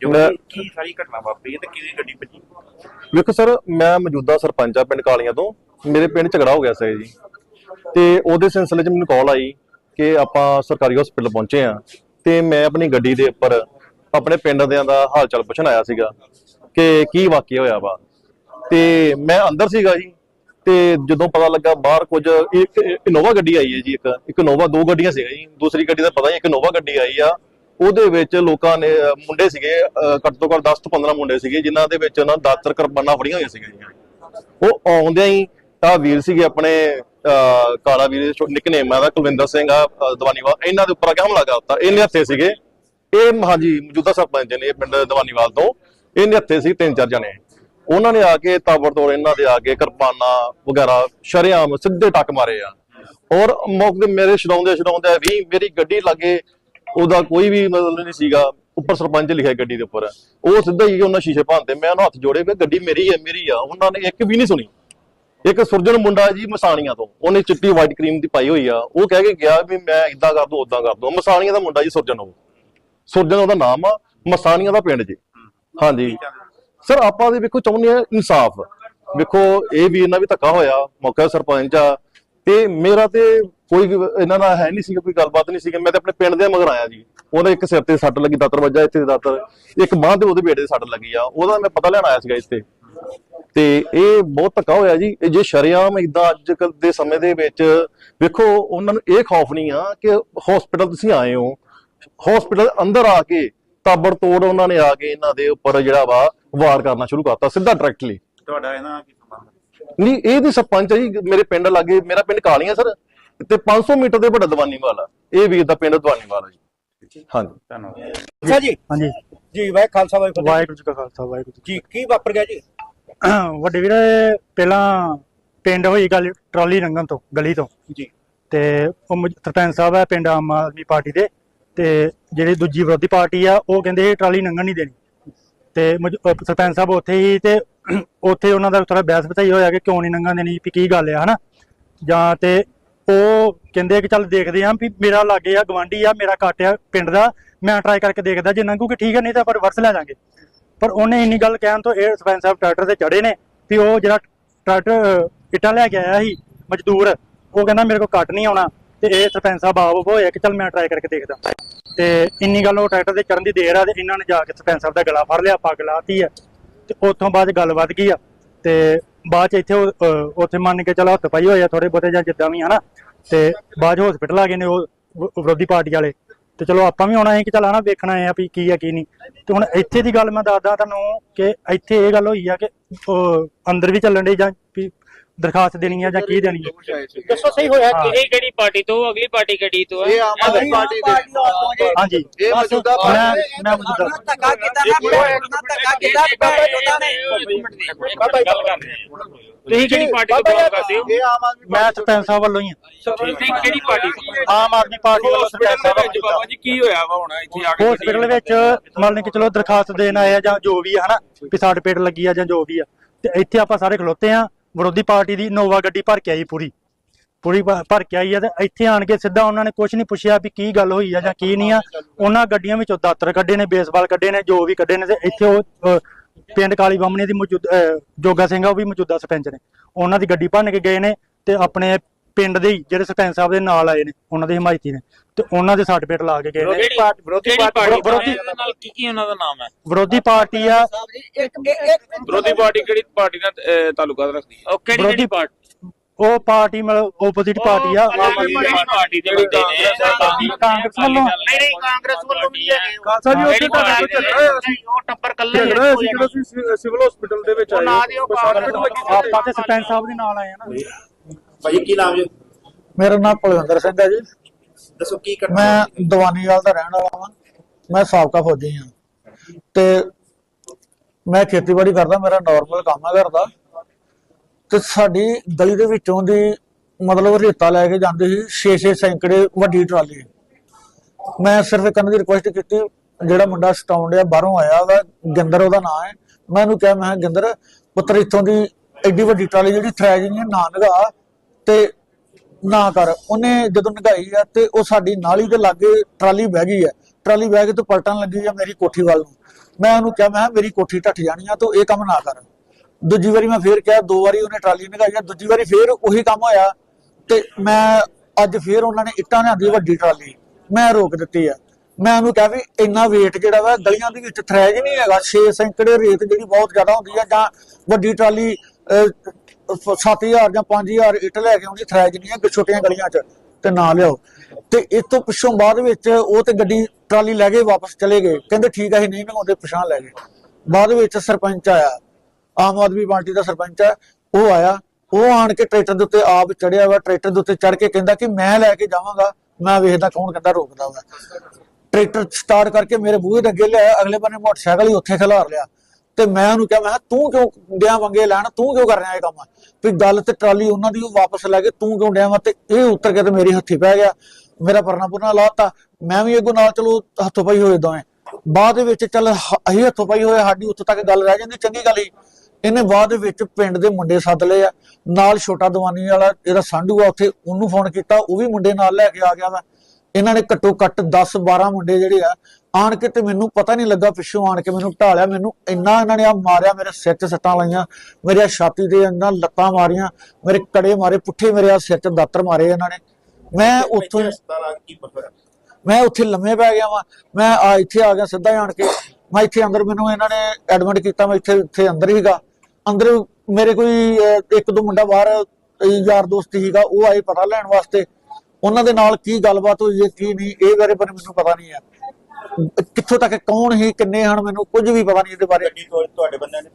ਜੋ ਮੈਂ- ਕੀ ਸਾਰੀ ਘਟਨਾ ਵਾਪਰੀ ਹੈ ਤੇ ਕਿਵੇਂ ਗੱਡੀ ਭੱਜੀ? ਵੇਖੋ ਸਰ ਮੈਂ ਮੌਜੂਦਾ ਸਰਪੰਚ ਆ ਪਿੰਡ ਕਾਲੀਆਂ ਤੋਂ। ਮੇਰੇ ਪਿੰਡ ਝਗੜਾ ਹੋ ਗਿਆ ਸੀ ਜੀ। ਤੇ ਉਹਦੇ ਸਿਲਸਿਲੇ 'ਚ ਮੈਨੂੰ ਕਾਲ ਆਈ ਕਿ ਆਪਾਂ ਸਰਕਾਰੀ ਹਸਪੀਟਲ ਪਹੁੰਚੇ ਆ ਤੇ ਮੈਂ ਆਪਣੀ ਗੱਡੀ ਦੇ ਉੱਪਰ ਆਪਣੇ ਪਿੰਡ ਦਿਆਂ ਦਾ ਹਾਲ ਚਾਲ ਪੁੱਛਣ ਆਇਆ ਸੀਗਾ ਕਿ ਕੀ ਵਾਕਿਆ ਹੋਇਆ ਵਾ। ਤੇ ਮੈਂ ਅੰਦਰ ਸੀਗਾ ਜੀ। ਤੇ ਜਦੋਂ ਪਤਾ ਲੱਗਾ ਬਾਹਰ ਕੁਝ ਇੱਕ ਇਨੋਵਾ ਗੱਡੀ ਆਈ ਹੈ ਜੀ ਇੱਕ ਇੱਕ ਇਨੋਵਾ ਦੋ ਗੱਡੀਆਂ ਸੀਗੀਆਂ ਜੀ। ਦੂਸਰੀ ਗੱਡੀ ਦਾ ਪਤਾ ਨਹੀਂ ਇੱਕ ਇਨੋਵਾ ਗੱਡੀ ਆਈ ਆ। ਉਹਦੇ ਵਿੱਚ ਲੋਕਾਂ ਨੇ ਮੁੰਡੇ ਸੀਗੇ ਘੱਟ ਤੋਂ ਘੱਟ 10 ਤੋਂ 15 ਮੁੰਡੇ ਸੀਗੇ ਜਿਨ੍ਹਾਂ ਦੇ ਵਿੱਚ ਉਹਨਾਂ ਦਾਤਰ ਕਿਰਪਾਨਾਂ ਫੜੀਆਂ ਹੋਈਆਂ ਸੀਗੀਆਂ ਉਹ ਆਉਂਦਿਆਂ ਹੀ ਆ ਵੀਰ ਸੀਗੇ ਆਪਣੇ ਕਾਲਾ ਵੀਰ ਨਿਕਨੇਮ ਆ ਦਾ ਕੁਲਵਿੰਦਰ ਸਿੰਘ ਆ ਅਹ, ਦੀਵਾਨੀਵਾਲ ਇਹਨਾਂ ਦੇ ਉੱਪਰ ਆ ਕੇ ਹਮਲਾ ਕਰਤਾ ਇਹਨੇ ਹੱਥੇ ਸੀਗੇ। ਇਹ ਹਾਂਜੀ ਮੌਜੂਦਾ ਸਰਪੰਚ ਨੇ ਪਿੰਡ ਦੀਵਾਨੀਵਾਲ ਤੋਂ। ਇਹਨੇ ਹੱਥੇ ਸੀ ਤਿੰਨ ਚਾਰ ਜਣੇ। ਉਹਨਾਂ ਨੇ ਆ ਕੇ ਤਾਬੜਤੋੜ ਇਹਨਾਂ ਦੇ ਆ ਕੇ ਕਿਰਪਾਨਾਂ ਵਗੈਰਾ ਸ਼ਰੇਆਮ ਸਿੱਧੇ ਟੱਕ ਮਾਰੇ ਆ। ਔਰ ਮੌਕੇ ਮੇਰੇ ਛਡਾਉਂਦੇ ਛਡਾਉਂਦੇ ਵੀ ਮੇਰੀ ਗੱਡੀ ਲੱਗੇ ਉਹਦਾ ਕੋਈ ਵੀ ਮਤਲਬ ਨਹੀਂ ਸੀਗਾ, ਉੱਪਰ ਸਰਪੰਚ ਲਿਖਿਆ ਗੱਡੀ ਦੇ ਉੱਪਰ। ਉਹ ਸਿੱਧਾ ਹੀ ਉਹਨਾਂ ਸ਼ੀਸ਼ੇ ਭੰਨਤੇ ਮੈਂ ਉਹਨਾਂ ਹੱਥ ਜੋੜੇ, ਵੀ ਗੱਡੀ ਮੇਰੀ ਹੈ, ਮੇਰੀ ਆ। ਉਹਨਾਂ ਨੇ ਇੱਕ ਵੀ ਨਹੀਂ ਸੁਣੀ। ਇੱਕ ਸੁਰਜਨ ਮੁੰਡਾ ਜੀ ਮਸਾਣੀਆਂ ਤੋਂ, ਉਹਨੇ ਚਿੱਟੀ ਵਾਈਟ ਕਰੀਮ ਦੀ ਪਾਈ ਹੋਈ ਆ। ਉਹ ਕਹਿ ਕੇ ਗਿਆ ਵੀ ਮੈਂ ਇਦਾਂ ਕਰ ਦੂੰ ਉਦਾਂ ਕਰ ਦੂੰ। ਮਸਾਣੀਆਂ ਦਾ ਮੁੰਡਾ ਜੀ ਸੁਰਜਨ ਉਹ। ਸੁਰਜਨ ਉਹਦਾ ਨਾਮ ਆ, ਮਸਾਣੀਆਂ ਦਾ ਪਿੰਡ ਜੀ। ਹਾਂਜੀ। ਸਰ, ਆਪਾਂ ਦੇ ਵੇਖੋ ਚਾਹੁੰਦੇ ਆ ਇਨਸਾਫ। ਵੇਖੋ, ਇਹ ਵੀ ਇਹਨਾਂ ਵੀ ਧੱਕਾ ਹੋਇਆ, ਮੌਕਾ ਸਰਪੰਚ ਆ ਤੇ ਮੇਰਾ ਤੇ ਕੋਈ ਇਹਨਾਂ ਦਾ ਹੈ ਨਹੀਂ ਸੀਗਾ, ਕੋਈ ਗੱਲਬਾਤ ਨਹੀਂ ਸੀਗੀ। ਮੈਂ ਤੇ ਆਪਣੇ ਪਿੰਡ ਦੇ ਮਗਰ ਆਇਆ ਜੀ। ਉਹਦੇ ਇੱਕ ਸਿਰ ਤੇ ਸੱਟ ਲੱਗੀ, ਦਾਤਰ ਵੱਜਾ ਇੱਥੇ ਦਾਤਰ। ਇੱਕ ਬਾਂਹ ਤੇ ਉਹਦੇ ਬੇਟੇ ਦੇ ਸੱਟ ਲੱਗੀ ਆ। ਉਹਦਾ ਮੈਂ ਪਤਾ ਲੈਣ ਆਇਆ ਸੀਗਾ ਇੱਥੇ। ਤੇ ਇਹ ਬਹੁਤ ਧੱਕਾ ਹੋਇਆ ਜੀ। ਇਹ ਜੇ ਸ਼ਰਿਆਮ ਇਦਾਂ ਅੱਜ ਕੱਲ ਦੇ ਸਮੇਂ ਦੇ ਵਿੱਚ ਵੇਖੋ, ਉਹਨਾਂ ਨੂੰ ਇਹ ਖੌਫ ਨਹੀਂ ਆ ਕਿ ਹਸਪੀਟਲ ਤੁਸੀਂ ਆਏ ਹੋ। ਹਸਪੀਟਲ ਅੰਦਰ ਆ ਕੇ ਤਾਬੜ ਤੋੜ ਉਹਨਾਂ ਨੇ ਆ ਕੇ ਇਹਨਾਂ ਦੇ ਉੱਪਰ ਜਿਹੜਾ ਵਾ ਵਾਰ ਕਰਨਾ ਸ਼ੁਰੂ ਕਰਤਾ, ਸਿੱਧਾ ਡਾਇਰੈਕਟਲੀ ਤੁਹਾਡਾ ਇਹਨਾਂ ਨਹੀਂ ਇਹ ਦੀ ਸਰਪੰਚ ਆ ਜੀ ਮੇਰੇ ਪਿੰਡ ਲਾਗੇ ਮੇਰਾ ਪਿੰਡ ਕਾਲੀਆਂ ਸਰ ਤੇ 500 ਮੀਟਰ ਦੇ ਵੱਡਾ ਦੀਵਾਨੀ ਵਾਲਾ ਇਹ ਵੀਰ ਦਾ ਪਿੰਡ ਦੀਵਾਨੀ ਵਾਲਾ ਜੀ। ਹਾਂਜੀ। ਧੰਨਵਾਦ। ਅੱਛਾ ਜੀ। ਹਾਂਜੀ। ਜੀ ਵਾਹਿ ਖਾਲਸਾ ਵਾਹਿ ਫਤਿਹ। ਵਾਹਿਗੁਰੂ ਜੀ ਕਾ ਖਾਲਸਾ ਵਾਹਿਗੁਰੂ ਜੀ ਜੀ ਕੀ ਵਾਪਰ ਗਿਆ ਜੀ? ਕੀ। ਵੱਡੇ ਵੀਰ ਪਹਿਲਾਂ ਪਿੰਡ ਹੋਈ ਗੱਲ ਟਰਾਲੀ ਰੰਗਨ ਤੋਂ ਗਲੀ ਤੋਂ। ਜੀ। ਤੇ ਉਹ ਸਰਪੰਚ ਸਾਹਿਬ ਹੈ ਪਿੰਡ ਆਮ ਆਦਮੀ ਪਾਰਟੀ ਦੇ। ਤੇ ਜਿਹੜੀ ਦੂਜੀ ਵਿਰੋਧੀ ਪਾਰਟੀ ਆ ਉਹ ਕਹਿੰਦੇ ਇਹ ਟਰਾਲੀ ਲੰਘਣ ਨਹੀਂ ਦੇਣੀ। ਤੇ ਸਰਪੰਚ ਸਾਹਿਬ ਉੱਥੇ ਹੀ ਤੇ ਉੱਥੇ ਉਹਨਾਂ ਦਾ ਥੋੜਾ ਬਹਿਸ ਬਤਾਈ ਹੋਇਆ ਕਿ ਕਿਉਂ ਨਹੀਂ ਲੰਘਣ ਦੇਣੀ ਵੀ ਕੀ ਗੱਲ ਆ ਹਨਾ? ਜਾਂ ਤੇ ਉਹ ਕਹਿੰਦੇ ਕਿ ਚੱਲ ਦੇਖਦੇ ਆਂ ਵੀ ਮੇਰਾ ਲਾਗੇ ਆ ਗਵਾਂਢੀ ਆ ਮੇਰਾ ਕੱਟ ਆ ਪਿੰਡ ਦਾ ਮੈਂ ਟਰਾਈ ਕਰਕੇ ਦੇਖਦਾ ਜੇ ਲੰਘੂਗੀ ਠੀਕ ਹੈ ਨਹੀਂ ਤਾਂ ਪਰ ਵਰਸ ਲੈ ਜਾਾਂਗੇ। ਪਰ ਉਹਨੇ ਇੰਨੀ ਗੱਲ ਕਹਿਣ ਤੋਂ ਇਹ ਸਰਪੰਚ ਸਾਹਿਬ ਟਰੈਕਟਰ ਤੇ ਚੜੇ ਨੇ ਵੀ ਉਹ ਜਿਹੜਾ ਟਰੈਕਟਰ ਅਹ, ਇੱਟਾਂ ਲੈ ਕੇ ਆਇਆ ਸੀ ਮਜ਼ਦੂਰ ਉਹ ਕਹਿੰਦਾ ਮੇਰੇ ਕੋਲ ਕੱਟ ਨਹੀਂ ਆਉਣਾ ਤੇ ਇਹ ਸਰਪੰਚ ਸਾਹਿਬ ਆਪ ਹੋਇਆ ਕਿ ਚੱਲ ਮੈਂ ਟਰਾਈ ਕਰਕੇ ਦੇਖਦਾ। ਤੇ ਇੰਨੀ ਗੱਲ ਉਹ ਟਰੈਕਟਰ ਤੇ ਚੜਨ ਦੀ ਦੇਰ ਆ ਤੇ ਇਹਨਾਂ ਨੇ ਜਾ ਕੇ ਸਰਪੰਚ ਸਾਹਿਬ ਦਾ ਗਲਾ ਫੜ ਲਿਆ ਪੱਗ ਲਾਤੀ ਆ। ਤੇ ਉੱਥੋਂ ਬਾਅਦ ਗੱਲ ਵੱਧ ਗਈ ਆ? ਤੇ ਬਾਅਦ ਚ ਇੱਥੇ ਉਹ, ਉੱਥੇ ਮੰਨ ਕੇ ਚਲੋ ਹੱਥ ਪਾਈ ਹੋਇਆ ਥੋੜੇ ਬਹੁਤੇ ਜਾਂ ਜਿੱਦਾਂ ਵੀ ਹਨਾ? ਤੇ ਬਾਅਦ ਚ ਹਸਪੀਟਲ ਆ ਗਏ ਨੇ ਉਹ ਵਿ- ਵਿਰੋਧੀ ਪਾਰਟੀ ਵਾਲੇ। ਤੇ ਚਲੋ ਆਪਾਂ ਵੀ ਆਉਣਾ ਹੈ ਕਿ ਚੱਲ ਹਨਾ ਵੇਖਣਾ ਹੈ ਵੀ ਕੀ ਆ ਕੀ ਨਹੀਂ। ਤੇ ਹੁਣ ਇੱਥੇ ਦੀ ਗੱਲ ਮੈਂ ਦੱਸਦਾ ਤੁਹਾਨੂੰ ਕਿ ਇੱਥੇ ਇਹ ਗੱਲ ਹੋਈ ਆ ਕਿ ਉਹ ਅੰਦਰ ਵੀ ਚੱਲਣ ਡਈ ਜਾਂ ਵੀ ਦਰਖਾਸਤ ਦੇਣੀ ਆ ਜਾਂ ਕੀ ਦੇਣੀ ਆ? ਦੱਸੋ ਸਹੀ ਹੋਇਆ ਹਾਂ। ਕਿ ਇਹ ਕਿਹੜੀ ਪਾਰਟੀ ਤੋਂ ਅਗਲੀ ਪਾਰਟੀ ਕਿਹੜੀ ਤੋਂ ਹੈ? ਇਹ ਆਮ ਆਦਮੀ ਪਾਰਟੀ ਦੇ। ਹਾਂਜੀ। ਇਹ ਮੌਜੂਦਾ ਮੈਂ ਪਾਰਟੀ ਮੈਂ ਮੌਜੂਦਾ ਧੱਕਾ ਕੀਤਾ ਨਾ ਧੱਕਾ ਕੀਤਾ ਬਾਬਾ ਜੋਦਾ ਨੇ। ਤੁਸੀਂ ਕਿਹੜੀ ਪਾਰਟੀ ਤੋਂ ਬਿਲੋਂਗ ਕਰਦੇ ਹੋ? ਇਹ ਆਮ ਆਦਮੀ ਮੈਂ ਸਰਪੰਚ ਸਾਹਿਬ ਵੱਲੋਂ ਹੀ ਆ ਤੁਸੀਂ ਕਿਹੜੀ ਪਾਰਟੀ ਤੋਂ? ਆਮ ਆਦਮੀ ਪਾਰਟੀ ਵੱਲੋਂ ਸਰਪੰਚ ਸਾਹਿਬ ਵੱਲੋਂ ਬਾਬਾ ਜੀ ਕੀ ਹੋਇਆ ਵਾ ਹੁਣ? ਇੱਥੇ ਆ ਕੇ ਹਸਪੀਟਲ ਵਿੱਚ ਮੰਨ ਕੇ ਚਲੋ ਦਰਖਾਸਤ ਦੇਣ ਆਏ ਆ ਜਾਂ ਜੋ ਵੀ ਆ ਹਨਾ? ਵੀ ਸਾਡੇ ਪੇਟ ਲੱਗੀ ਆ ਜਾਂ ਜੋ ਵੀ ਆ। ਤੇ ਇੱਥੇ ਆਪਾਂ ਸਾਰੇ ਖਲੋਤੇ ਆ। ਵਿਰੋਧੀ ਪਾਰਟੀ ਦੀ ਨੋਵਾ ਗੱਡੀ ਭਰ ਕੇ ਆਈ ਪੂਰੀ। ਪੂਰੀ ਭ- ਭਰ ਕੇ ਆਈ ਆ ਤੇ ਇੱਥੇ ਆਣ ਕੇ ਸਿੱਧਾ ਉਹਨਾਂ ਨੇ ਕੁਝ ਨਹੀਂ ਪੁੱਛਿਆ ਵੀ ਕੀ ਗੱਲ ਹੋਈ ਆ ਜਾਂ ਕੀ ਨਹੀਂ ਆ। ਉਹਨਾਂ ਗੱਡੀਆਂ ਵਿੱਚੋਂ ਦਾਤਰ ਕੱਢੇ ਨੇ ਬੇਸਬਾਲ ਕੱਢੇ ਨੇ ਜੋ ਵੀ ਕੱਢੇ ਨੇ ਤੇ ਇੱਥੇ ਉਹ ਪਿੰਡ ਕਾਲੀ ਬਾਮਣੀ ਦੀ ਮੌਜੂਦ ਅਹ, ਜੋਗਾ ਸਿੰਘ ਆ ਉਹ ਵੀ ਮੌਜੂਦਾ ਸਰਪੰਚ ਨੇ। ਉਹਨਾਂ ਦੀ ਗੱਡੀ ਭੰਨ ਕੇ ਗਏ ਨੇ ਤੇ ਆਪਣੇ ਪਿੰਡ ਦੇ ਹੀ ਜਿਹੜੇ ਸਰਪੰਚ ਸਾਹਿਬ ਦੇ ਨਾਲ ਆਏ ਨੇ ਉਹਨਾਂ ਦੇ ਹਿਮਾਇਤੀ ਨੇ। ਤੇ ਉਹਨਾਂ ਦੇ ਸਰਟੀਫਿਕੇਟ ਲਾ ਕੇ ਗਏ ਨੇ। ਕਿਹੜੀ ਪਾਰਟੀ ਵਿਰੋਧੀ ਪਾਰਟੀ ਵਿਰੋਧੀ- ਵਿਰੋਧੀ ਨਾਲ ਕੀ ਕੀ ਉਹਨਾਂ ਦਾ ਨਾਮ ਹੈ? ਵਿਰੋਧੀ ਪਾਰਟੀ ਆ। ਵਿਰੋਧੀ ਪਾਰਟੀ ਕਿਹੜੀ ਪਾਰਟੀ ਨਾਲ ਅਹ, ਤਾਲੁਕਾਤ ਰੱਖਦੀ ਹੈ? ਉਹ ਕਿਹੜੀ ਵਿਰੋਧੀ ਕਿਹੜੀ ਪਾਰਟੀ? ਉਹ ਪਾਰਟੀ ਮਤਲਬ ਆਪੋਜ਼ਿਟ ਪਾਰਟੀ ਆ। ਪਾਰਟੀ ਦੇ ਬੰਦੇ ਨੇ। ਕਾਂਗਰਸ ਵੱਲੋਂ ਨਹੀਂ ਨਹੀਂ ਕਾਂਗਰਸ ਵੱਲੋਂ ਵੀ ਹੈਗੇ ਖਾਲਸਾ ਜੀ, ਉੱਥੇ ਸੀ। ਉਹ ਟੱਬਰ ਕੱਲੇ ਸੀ ਸਿਵਲ ਹਸਪੀਟਲ ਦੇ ਵਿੱਚ ਆਏ ਆਪਾਂ ਤੇ ਸਰਪੰਚ ਸਾਹਿਬ ਦੇ ਨਾਲ ਆਏ ਆ ਨਾ। ਭਾਈ ਕੀ ਨਾਮ ਜੀ? ਮੇਰਾ ਨਾਮ ਕੁਲਵਿੰਦਰ ਸਿੰਘ ਹੈ ਜੀ। ਦੱਸੋ ਕੀ ਘਟਨਾ ਮੈਂ ਦੀਵਾਨੀਵਾਲ ਦਾ ਰਹਿਣ ਵਾਲਾ ਹਾਂ ਮੈਂ ਸਾਬਕਾ ਫੌਜੀ ਹਾਂ। ਤੇ ਮੈਂ ਖੇਤੀਬਾੜੀ ਕਰਦਾ ਮੇਰਾ ਨਾਰਮਲ ਕੰਮ ਹੈ ਘਰ ਦਾ। ਤੇ ਸਾਡੀ ਗਲੀ ਦੇ ਵਿੱਚੋਂ ਦੀ ਮਤਲਬ ਰੇਤਾ ਲੈ ਕੇ ਜਾਂਦੀ ਸੀ 6-6 ਸੈਂਕੜੇ ਵੱਡੀ ਟਰਾਲੀ। ਮੈਂ ਸਿਰਫ ਇੱਕ ਦੀ ਰਿਕੁਐਸਟ ਕੀਤੀ ਜਿਹੜਾ ਮੁੰਡਾ ਸਟਾਉਂਡ ਆ ਬਾਹਰੋਂ ਆਇਆ ਵਾ ਗਿੰਦਰ ਉਹਦਾ ਨਾਮ ਹੈ। ਮੈਂ ਉਹਨੂੰ ਕਿਹਾ ਮੈਂ ਗਿੰਦਰ ਪੁੱਤਰ ਇੱਥੋਂ ਦੀ ਐਡੀ ਵੱਡੀ ਟਰਾਲੀ ਜਿਹੜੀ ਥਰੈਜ ਨਹੀਂ ਹੈ, ਨਾ ਨਗਾ ਤੇ ਨਾ ਕਰ। ਉਹਨੇ ਜਦੋਂ ਨਗਾਈ ਆ ਤੇ ਉਹ ਸਾਡੀ ਨਾਲੀ ਦੇ ਲਾਗੇ ਟਰਾਲੀ ਬਹਿ ਗਈ ਹੈ। ਟਰਾਲੀ ਬਹਿ ਕੇ ਤੇ ਪਲਟਣ ਲੱਗੀ ਆ ਮੇਰੀ ਕੋਠੀ ਵੱਲ ਨੂੰ। ਮੈਂ ਉਹਨੂੰ ਕਿਹਾ, ਮੈਂ ਮੇਰੀ ਕੋਠੀ ਢੱਠ ਜਾਣੀ ਆ, ਤੂੰ ਇਹ ਕੰਮ ਨਾ ਕਰ। ਦੂਜੀ ਵਾਰੀ ਮੈਂ ਫੇਰ ਕਿਹਾ, ਦੋ ਵਾਰੀ ਉਹਨੇ ਟਰਾਲੀ ਨਿਕਾਈ ਆ, ਦੂਜੀ ਵਾਰੀ ਫੇਰ ਉਹੀ ਕੰਮ ਹੋਇਆ। ਤੇ ਮੈਂ ਅੱਜ ਫੇਰ ਉਹਨਾਂ ਨੇ ਇੱਟਾਂ ਲਿਆਂਦੀ ਵੱਡੀ ਟਰਾਲੀ। ਮੈਂ ਰੋਕ ਦਿੱਤੀ ਆ। ਮੈਂ ਉਹਨੂੰ ਕਿਹਾ ਵੀ ਇੰਨਾ weight ਜਿਹੜਾ ਵਾ, ਗਲੀਆਂ ਦੇ ਵਿੱਚ ਥਰੈਜ ਨਹੀਂ ਹੈਗਾ। 6 ਸੈਂਕੜੇ ਰੇਤ ਜਿਹੜੀ ਬਹੁਤ ਜ਼ਿਆਦਾ ਹੁੰਦੀ ਆ ਜਾਂ ਵੱਡੀ ਟਰਾਲੀ 7000 ਜਾਂ 5000 ਇੱਟ ਲੈ ਕੇ ਆਉਂਦੀ ਥਰੈਜ ਨਹੀਂ ਛੋਟੀਆਂ ਗਲੀਆਂ 'ਚ, ਤੇ ਨਾ ਲਿਆਓ। ਤੇ ਇਸ ਤੋਂ ਪਿੱਛੋਂ ਬਾਅਦ ਵਿੱਚ ਉਹ ਤੇ ਗੱਡੀ, ਟਰਾਲੀ ਲੈ ਕੇ ਵਾਪਸ ਚਲੇ ਗਏ। ਕਹਿੰਦੇ ਠੀਕ ਹੈ ਅਸੀਂ ਨਹੀਂ ਲਗਾਉਂਦੇ ਪਛਾਣ ਲੈ ਗਏ। ਬਾਅਦ ਵਿੱਚ ਸਰਪੰਚ ਆਇਆ। ਆਮ ਆਦਮੀ ਪਾਰਟੀ ਦਾ ਸਰਪੰਚ ਹੈ ਉਹ ਆਇਆ। ਉਹ ਆਣ ਕੇ ਟਰੈਕਟਰ ਦੇ ਉੱਤੇ ਆਪ ਚੜਿਆ ਵਾ। ਟਰੈਕਟਰ ਦੇ ਉੱਤੇ ਚੜ ਕੇ ਕਹਿੰਦਾ ਕਿ ਮੈਂ ਲੈ ਕੇ ਜਾਵਾਂਗਾ। ਮੈਂ ਵੇਖਦਾ ਕੌਣ ਕਹਿੰਦਾ ਰੋਕਦਾ ਵਾ। ਟਰੈਕਟਰ ਸਟਾਰਟ ਕਰਕੇ ਮੇਰੇ ਬੂਹੇ ਦੇ ਅੱਗੇ ਲਿਆ ਅਗਲੇ ਬੰਨੇ ਮੋਟਰਸਾਈਕਲ ਹੀ ਉੱਥੇ ਖਿਲਾਰ ਲਿਆ। ਤੇ ਮੈਂ ਉਹਨੂੰ ਕਿਹਾ, ਮੈਂ ਕਿਹਾ, ਤੂੰ ਕਿਉਂ ਡਿਆ ਵੰਗੇ ਲੈਣ? ਤੂੰ ਕਿਉਂ ਕਰ ਰਿਹਾ ਇਹ ਕੰਮ? ਵੀ ਗੱਲ ਤੇ ਟਰਾਲੀ ਉਹਨਾਂ ਦੀ ਉਹ ਵਾਪਸ ਲੈ ਕੇ ਤੂੰ ਕਿਉਂ ਡਿਆ ਵਾ? ਤੇ ਇਹ ਉੱਤਰ ਕੇ ਤੇ ਮੇਰੀ ਹੱਥੀ ਪੈ ਗਿਆ। ਮੇਰਾ ਪਰਨਾ ਪੁਰਨਾ ਲਾਤਾ। ਮੈਂ ਵੀ ਅੱਗੋਂ ਨਾਲ ਚਲੋ ਹੱਥੋਂ ਪਈ ਹੋਏ ਦੋਵੇਂ। ਬਾਅਦ ਦੇ ਵਿੱਚ ਚੱਲ ਅਸੀਂ ਹੱਥੋਂ ਪਾਈ ਹੋਏ, ਸਾਡੀ ਉੱਥੋਂ ਤੱਕ ਗੱਲ ਰਹਿ ਜਾਂਦੀ, ਚੰਗੀ ਗੱਲ ਹੀ। ਇਹਨੇ ਬਾਅਦ ਵਿੱਚ ਪਿੰਡ ਦੇ ਮੁੰਡੇ ਸੱਦ ਲਏ ਆ। ਨਾਲ ਛੋਟਾ ਦਵਾਨੀ ਵਾਲਾ ਜਿਹੜਾ ਸੰਧੂ ਆ, ਉੱਥੇ ਉਹਨੂੰ ਫੋਨ ਕੀਤਾ, ਉਹ ਵੀ ਮੁੰਡੇ ਨਾਲ ਲੈ ਕੇ ਆ ਗਿਆ ਵਾ। ਇਹਨਾਂ ਨੇ ਘੱਟੋ ਘੱਟ 10 12 ਮੁੰਡੇ ਜਿਹੜੇ ਆ ਆਣ ਕੇ ਤੇ ਮੈਨੂੰ ਪਤਾ ਨਹੀਂ ਲੱਗਾ ਪਿੱਛੋਂ ਆਣ ਕੇ ਮੈਨੂੰ ਢਾਲਿਆ ਮੈਨੂੰ ਇੰਨਾ ਇਹਨਾਂ ਨੇ ਆ ਮਾਰਿਆ ਮੇਰੇ ਸਿਰ 'ਚ ਸੱਟਾਂ ਲਾਈਆਂ ਮੇਰੇ ਛਾਤੀ ਦੇ ਇੰਨਾ ਲੱਤਾਂ ਮਾਰੀਆਂ ਮੇਰੇ ਕੜੇ ਮਾਰੇ ਪੁੱਠੇ ਮੇਰੇ ਆ ਸਿਰ 'ਚ ਦਾਤਰ ਮਾਰੇ ਇਹਨਾਂ ਨੇ। ਮੈਂ ਉੱਥੋਂ ਮੈਂ ਉੱਥੇ ਲੰਮੇ ਪੈ ਗਿਆ ਵਾਂ ਮੈਂ ਆ ਇੱਥੇ ਆ ਗਿਆ ਸਿੱਧਾ ਜਾਣ ਕੇ। ਮੈਂ ਇੱਥੇ ਅੰਦਰ ਮੈਨੂੰ ਇਹਨਾਂ ਨੇ ਐਡਮਿਟ ਕੀਤਾ ਮੈਂ ਇੱਥੇ ਇੱਥੇ ਅੰਦਰ ਹੀਗਾ ਅੰਦਰ ਮੇਰੇ ਕੋਈ ਇੱਕ ਦੋ ਮੁੰਡਾ ਬਾਹਰ ਯਾਰ ਦੋਸਤ ਹੀਗਾ ਉਹ ਆਏ ਪਤਾ ਲੈਣ ਵਾਸਤੇ। ਉਹਨਾਂ ਦੇ ਨਾਲ ਕੀ ਗੱਲਬਾਤ ਹੋਈ ਹੈ ਕੀ ਨਹੀਂ ਇਹ ਬਾਰੇ ਪਰ ਮੈਨੂੰ ਪਤਾ ਨਹੀਂ ਹੈ। ਕਿੱਥੋਂ ਤੱਕ ਕੌਣ ਹੀ ਕਿੰਨੇ ਹਨ ਮੈਨੂੰ ਕੁਝ ਵੀ ਪਤਾ ਨਹੀਂ ਇਹਦੇ ਬਾਰੇ। ਗੱਡੀ ਤੁਹਾਡੇ ਬੰਦਿਆਂ ਨੇ?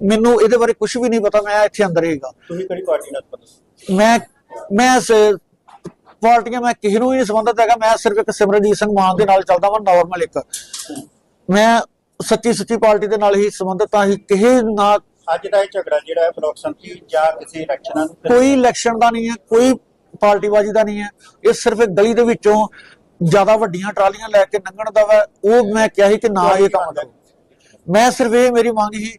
ਮੈਨੂੰ ਇਹਦੇ ਬਾਰੇ ਕੁਝ ਵੀ ਨਹੀਂ ਪਤਾ ਮੈਂ ਇੱਥੇ ਅੰਦਰ ਹੀਗਾ। ਤੁਸੀਂ ਕਿਹੜੀ ਪਾਰਟੀ ਨਾਲ ਪਤਾ ਮੈਂ ਮੈਂ ਸ- ਪਾਰਟੀਆਂ ਮੈਂ ਕਿਸੇ ਨੂੰ ਹੀ ਨਹੀਂ ਸੰਬੰਧਤ ਹੈਗਾ ਮੈਂ ਸਿਰਫ ਇੱਕ ਸਿਮਰਨਜੀਤ ਸਿੰਘ ਮਾਨ ਦੇ ਨਾਲ ਚੱਲਦਾ ਵਾਂ ਨਾਰਮਲ ਇੱਕ ਮੈਂ ਸੱਚੀ ਸੁੱਚੀ ਪਾਰਟੀ ਦੇ ਨਾਲ ਹੀ ਸੰਬੰਧਤ ਹਾਂ ਹੀ ਕਿਸੇ ਨਾ ਅੱਜ ਦਾ ਇਹ ਝਗੜਾ ਜਿਹੜਾ ਹੈ ਬਲਾਕ ਸੰਮਤੀ ਜਾਂ ਕਿਸੇ ਇਲੈਕਸ਼ਨਾਂ ਨੂੰ ਕੋਈ ਇਲੈਕਸ਼ਨ ਦਾ ਨਹੀਂ ਹੈ ਕੋਈ ਪਾਰਟੀਬਾਜ਼ੀ ਦਾ ਨਹੀਂ ਹੈ। ਇਹ ਸਿਰਫ ਇੱਕ ਗਲੀ ਦੇ ਵਿੱਚੋਂ ਜ਼ਿਆਦਾ ਵੱਡੀਆਂ ਟਰਾਲੀਆਂ ਲੈ ਕੇ ਲੰਘਣ ਦਾ ਵਾ ਉਹ ਮੈਂ ਕਿਹਾ ਸੀ ਕਿ ਨਾ ਇਹ ਕੰਮ ਕਰੋ। ਮੈਂ ਸਿਰਫ ਇਹ ਮੇਰੀ ਮੰਗ ਸੀ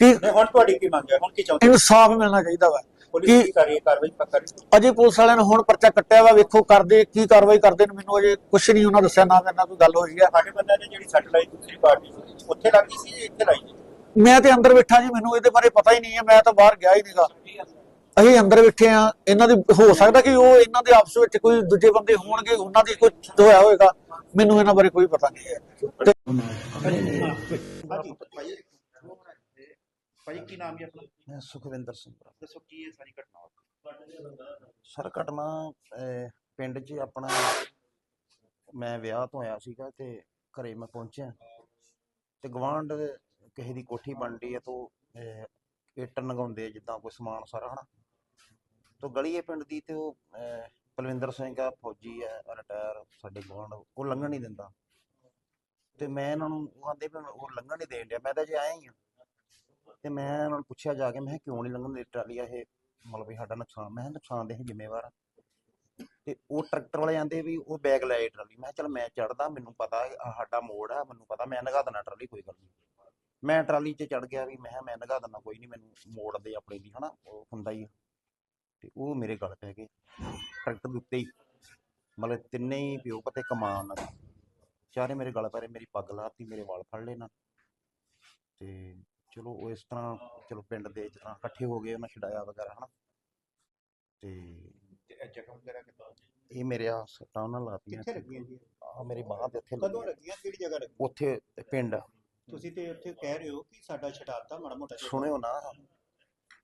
ਕਿ ਹੁਣ ਤੁਹਾਡੀ ਕੀ ਮੰਗ ਹੈ? ਹੁਣ ਕੀ ਚਾਹੁੰਦੇ ਇਨਸਾਫ ਮਿਲਣਾ ਚਾਹੀਦਾ ਵਾ ਪੁਲਿਸ ਕਿ ਕਰ ਕਾਰਵਾਈ ਪੱਕਾ ਅਜੇ ਪੁਲਿਸ ਵਾਲਿਆਂ ਨੇ ਹੁਣ ਪਰਚਾ ਕੱਟਿਆ ਵਾ ਵੇਖੋ ਕਰਦੇ ਕੀ ਕਾਰਵਾਈ ਕਰਦੇ ਨੇ ਮੈਨੂੰ ਅਜੇ ਕੁਝ ਨਹੀਂ ਉਹਨਾਂ ਦੱਸਿਆ ਨਾ ਮੇਰੇ ਨਾਲ ਕੋਈ ਗੱਲ ਹੋਈ ਹੈ ਸਾਡੇ ਬੰਦਿਆਂ ਨੇ ਜਿਹੜੀ ਸੱਟ ਲਾਈ ਦੂਸਰੀ ਪਾਰਟੀ ਉੱਥੇ ਲੱਗੀ ਸੀ ਇੱਥੇ ਲਾਈ? ਮੈਂ ਤੇ ਅੰਦਰ ਬੈਠਾ ਜੀ ਮੈਨੂੰ ਇਹਦੇ ਬਾਰੇ ਪਤਾ ਹੀ ਨਹੀਂ ਹੈ ਮੈਂ ਤਾਂ ਬਾਹਰ ਗਿਆ ਹੀ ਨਹੀਂਗਾ ਅਸੀਂ ਅੰਦਰ ਬੈਠੇ ਆ ਇਹਨਾਂ ਦੀ ਹੋ ਸਕਦਾ ਕਿ ਉਹ ਇਹਨਾਂ ਦੇ ਆਪਸ ਵਿੱਚ ਕੋਈ ਦੂਜੇ ਬੰਦੇ ਹੋਣਗੇ ਉਹਨਾਂ ਦੀ ਕੋਈ ਹੋਇਆ ਹੋਵੇਗਾ ਮੈਨੂੰ ਇਹਨਾਂ ਬਾਰੇ ਕੋਈ ਪਤਾ ਨਹੀਂ ਹੈ। ਤੇ ਹਾਂਜੀ ਭਾਈ ਭਾਈ ਕੀ ਨਾਮ ਹੈ ਆਪਣਾ? ਮੈਂ ਸੁਖਵਿੰਦਰ ਸਿੰਘ ਦੱਸੋ ਕੀ ਇਹ ਸਾਰੀ ਘਟਨਾ ਸਰ ਪਿੰਡ 'ਚ ਆਪਣਾ ਮੈਂ ਵਿਆਹ ਤੋਂ ਆਇਆ ਸੀਗਾ ਤੇ ਘਰੇ ਮੈਂ ਪਹੁੰਚਿਆ। ਤੇ ਗਵਾਂਢ ਕਿਸੇ ਦੀ ਕੋਠੀ ਬਣਦੀ ਹੈ ਤੋਂ ਇੱਟ ਨਗਾਉਂਦੇ ਆ ਜਿੱਦਾਂ ਕੋਈ ਸਮਾਨ ਸਾਰਾ ਹਨਾ? ਤੋਂ ਗਲੀ ਹੈ ਪਿੰਡ ਦੀ ਤੇ ਉਹ ਅਹ, ਬਲਵਿੰਦਰ ਸਿੰਘ ਆ ਫੌਜੀ ਹੈ ਰਿਟਾਇਰ ਸਾਡੇ ਗੁਆਂਢ ਉਹ ਲੰਘਣ ਨਹੀਂ ਦਿੰਦਾ। ਤੇ ਮੈਂ ਇਹਨਾਂ ਨੂੰ ਉਹ ਆਂਦੇ ਵੀ ਉਹ ਲੰਘਣ ਨਹੀਂ ਦੇਣ ਡਿਆ। ਮੈਂ ਤਾਂ ਜੇ ਆਇਆ ਹੀ ਆ। ਤੇ ਮੈਂ ਉਹਨਾਂ ਨੂੰ ਪੁੱਛਿਆ ਜਾ ਕੇ ਮੈਂ ਕਿਹਾ ਕਿਉਂ ਨਹੀਂ ਲੰਘਣ ਦੇ ਟਰਾਲੀ ਆ ਇਹ? ਮਤਲਬ ਵੀ ਸਾਡਾ ਨੁਕਸਾਨ ਮੈਂ ਕਿਹਾ ਨੁਕਸਾਨ ਦੇ ਅਸੀਂ ਜ਼ਿੰਮੇਵਾਰ ਆ। ਤੇ ਉਹ ਟਰੈਕਟਰ ਵਾਲੇ ਆਂਦੇ ਵੀ ਉਹ ਬੈਗ ਲੈ ਆਏ ਟਰਾਲੀ। ਮੈਂ ਕਿਹਾ ਚੱਲ ਮੈਂ ਚੜਦਾ ਮੈਨੂੰ ਪਤਾ ਹੈ ਆਹ ਸਾਡਾ ਮੋੜ ਆ ਮੈਨੂੰ ਪਤਾ ਮੈਂ ਨਗਾ ਦੇਣਾ ਟਰਾਲੀ ਕੋਈ ਗੱਲ ਨਹੀਂ। ਮੈਂ ਟਰਾਲੀ 'ਚ ਚੜ ਗਿਆ ਵੀ ਮੈਂ ਕਿਹਾ ਮੈਂ ਨਗਾ ਦੇਣਾ ਕੋਈ ਨਹੀਂ ਮੈਨੂੰ ਮੋੜ ਦੇ ਆਪਣੇ ਦੀ ਹਨਾ? ਉਹ ਹੁੰਦਾ ਹੀ ਆ। ਤੇ ਉਹ ਮੇਰੇ ਗਲ ਪੈ ਗਏ। ਟਰੈਕਟਰ ਦੇ ਉੱਤੇ ਹੀ। ਮਤਲਬ ਤਿੰਨੇ ਹੀ ਪਿਓ ਪਤੇ ਕਮਾਨ ਨਾਲ ਚਾਰੇ ਮੇਰੇ ਗਲ ਪੈ ਰਹੇ ਮੇਰੀ ਪੱਗ ਲਾਤੀ ਮੇਰੇ ਵਾਲ ਫੜ ਨਾ। ਤੇ ਚਲੋ ਉਹ ਇਸ ਤਰ੍ਹਾਂ ਚਲੋ ਪਿੰਡ ਦੇ ਤਰ੍ਹਾਂ ਇਕੱਠੇ ਹੋ ਗਏ ਉਹਨਾਂ ਛਡਾਇਆ ਵਗੈਰਾ ਹਨਾ। ਤੇ ਇਹ ਜ਼ਖਮ ਵਗੈਰਾ ਕਿੱਦਾਂ ਇਹ ਮੇਰੇ ਆ ਸੱਟਾਂ ਉਹਨਾਂ ਲਾਤੀਆਂ ਕਿੱਥੇ ਲੱਗੀਆਂ ਜੀ ਆ ਮੇਰੀ ਬਾਂਹ ਤੇ ਇੱਥੇ ਕਦੋਂ ਲੱਗੀ ਲੱਗੀਆਂ? ਕਿਹੜੀ ਜਗ੍ਹਾ ਲੱਗੀ ਉੱਥੇ ਪਿੰਡ। ਤੁਸੀਂ ਤੇ ਉੱਥੇ ਕਹਿ ਰਹੇ ਹੋ ਕਿ ਸਾਡਾ ਛਡਾਤਾ ਮਾੜਾ ਮੋਟਾ। ਸੁਣਿਓ ਨਾ।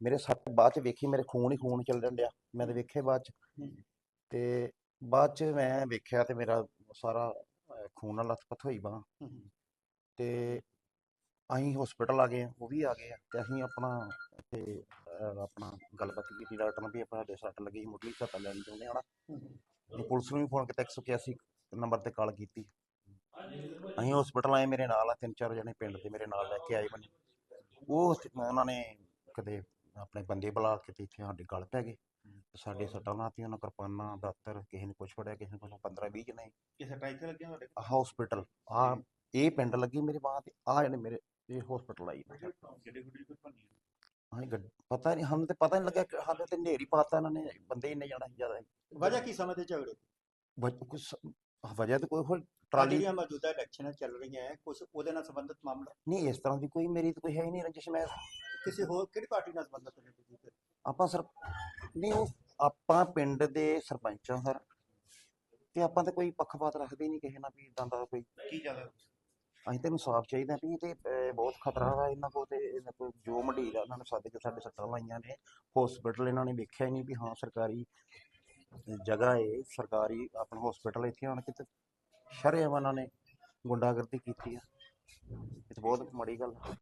ਮੇਰੇ ਸੱਟ ਬਾਅਦ ਚ ਵੇਖੀ ਮੇਰੇ ਖੂਨ ਹੀ ਖੂਨ ਚੱਲਣ ਡਿਆ। ਮੈਂ ਤੇ ਵੇਖੇ ਬਾਅਦ ਚ। ਤੇ ਬਾਅਦ ਚ ਮੈਂ ਵੇਖਿਆ ਤੇ ਮੇਰਾ ਸਾਰਾ ਅਹ, ਖੂਨ ਨਾਲ ਲੱਥਪੱਥ ਹੋਈ ਬਾਂਹ। ਤੇ ਅਸੀਂ ਹਸਪੀਟਲ ਆ ਗਏ ਆ, ਉਹ ਵੀ ਆ ਗਏ ਆ। ਤੇ ਅਸੀਂ ਆਪਣਾ ਤੇ ਆਪਣਾ ਗੱਲਬਾਤ ਕੀਤੀ ਡਾਕਟਰ ਨਾਲ ਵੀ ਆਪਣਾ ਸਾਡੇ ਸੱਟ ਲੱਗੀ ਸੀ, ਮੁੱਢਲੀ ਸੱਟ ਲੈਣੀ ਚਾਹੁੰਦੇ ਹਾਂ ਨਾ ਤੇ ਪੁਲਿਸ ਨੂੰ ਵੀ ਫੋਨ ਕੀਤਾ 181 ਨੰਬਰ ਤੇ ਕਾਲ ਕੀਤੀ। ਅਸੀਂ ਹਸਪੀਟਲ ਆਏ ਮੇਰੇ ਨਾਲ ਆ ਤਿੰਨ ਚਾਰ ਜਣੇ ਪਿੰਡ ਦੇ ਮੇਰੇ ਨਾਲ ਲੈ ਕੇ ਆਏ ਮੈਨੂੰ ਉਹ ਉੱਥੇ ਉਹਨਾਂ ਨੇ ਕਦੇ ਆਪਣੇ ਬੰਦੇ ਬੁਲਾ ਕੇ ਤੇ ਇੱਥੇ ਸਾਡੇ ਗਲ ਪੈ ਗਏ। ਤੇ ਸਾਡੇ ਸੱਟਾਂ ਲਾਤੀਆਂ ਉਹਨਾਂ ਕਿਰਪਾਨਾਂ ਦਾਤਰ ਕਿਸੇ ਨੇ ਕੁਛ ਫੜਿਆ ਕਿਸੇ ਨੇ ਕੁਛ 15 20 ਜਣੇ। ਇਹ ਸੱਟਾਂ ਇੱਥੇ ਲੱਗੀਆਂ ਤੁਹਾਡੇ ਹਸਪੀਟਲ ਆ ਇਹ ਪਿੰਡ ਲੱਗੀ ਮੇਰੇ ਬਾਂਹ ਤੇ ਆ ਜਿਹੜੇ ਮੇਰੇ ਇਹ ਹਸਪੀਟਲ ਆਈ। ਹਾਂ ਪਤਾ ਨਹੀਂ ਸਾਨੂੰ ਤੇ ਪਤਾ ਨਹੀਂ ਲੱਗਿਆ ਸਾਨੂੰ ਤੇ ਨੇਰੀ ਪਾਤਾ ਇਹਨਾਂ ਨੇ ਬੰਦੇ ਇੰਨੇ ਜਾਣਾ ਜ਼ਿਆਦਾ ਵਜ੍ਹਾ ਕੀ ਸਮਝਦੇ ਝਗੜੇ? ਵਜ- ਕੁਛ ਵਜ੍ਹਾ ਤੇ ਕੋਈ ਹੋਰ ਟਰਾਲੀ ਜਿਹੜੀਆਂ ਮੌਜੂਦਾ ਇਲੈਕਸ਼ਨਾਂ ਚੱਲ ਰਹੀਆਂ ਹੈ ਕੁਝ ਉਹਦੇ ਨਾਲ ਸੰਬੰਧਿਤ ਮਾਮਲਾ? ਨਹੀਂ ਇਸ ਤਰ੍ਹਾਂ ਦੀ ਕੋਈ ਮੇਰੀ ਤਾਂ ਕੋਈ ਹੈ ਹੀ ਨਹੀਂ ਰੰਜਿਸ਼ ਮੈਂ ਕਿਸੇ ਹੋਰ ਕਿਹੜੀ ਪਾਰਟੀ ਨਾਲ ਸੰਬੰਧਿਤ ਤੁਸੀਂ ਫਿਰ? ਆਪਾਂ ਸਰ ਨਹੀਂ ਉਹ ਆਪਾਂ ਪਿੰਡ ਦੇ ਸਰਪੰਚ ਆ ਸਰ ਤੇ ਆਪਾਂ ਤਾਂ ਕੋਈ ਪੱਖਪਾਤ ਰੱਖਦੇ ਹੀ ਨਹੀਂ ਕਿਸੇ ਨਾਲ ਵੀ ਇਦਾਂ ਦਾ ਕੋਈ। ਕੀ ਚੱਲ ਅਸੀਂ ਤੇ ਇਨਸਾਫ ਚਾਹੀਦਾ ਵੀ ਤੇ ਬਹੁਤ ਖਤਰਾ ਵਾ ਇਹਨਾਂ ਕੋਲ ਤੇ ਇਹਨਾਂ ਕੋਲ ਜੋ ਮੰਡੀਰ ਆ ਉਹਨਾਂ ਨੇ ਸੱਦ ਕੇ ਸਾਡੇ ਸੱਟਾਂ ਲਾਈਆਂ ਨੇ। ਹਸਪੀਟਲ ਇਹਨਾਂ ਨੇ ਵੇਖਿਆ ਹੀ ਨਹੀਂ ਵੀ ਹਾਂ ਸਰਕਾਰੀ ਜਗ੍ਹਾ ਏ ਸਰਕਾਰੀ ਆਪਣਾ ਹਸਪੀਟਲ ਇੱਥੇ ਆਣ ਕੇ ਤੇ ਸ਼ਰੇਆਮ ਇਹਨਾਂ ਨੇ ਗੁੰਡਾਗਰਦੀ ਕੀਤੀ ਆ। ਇਹ ਤਾਂ ਬਹੁਤ ਮਾੜੀ ਗੱਲ ਆ।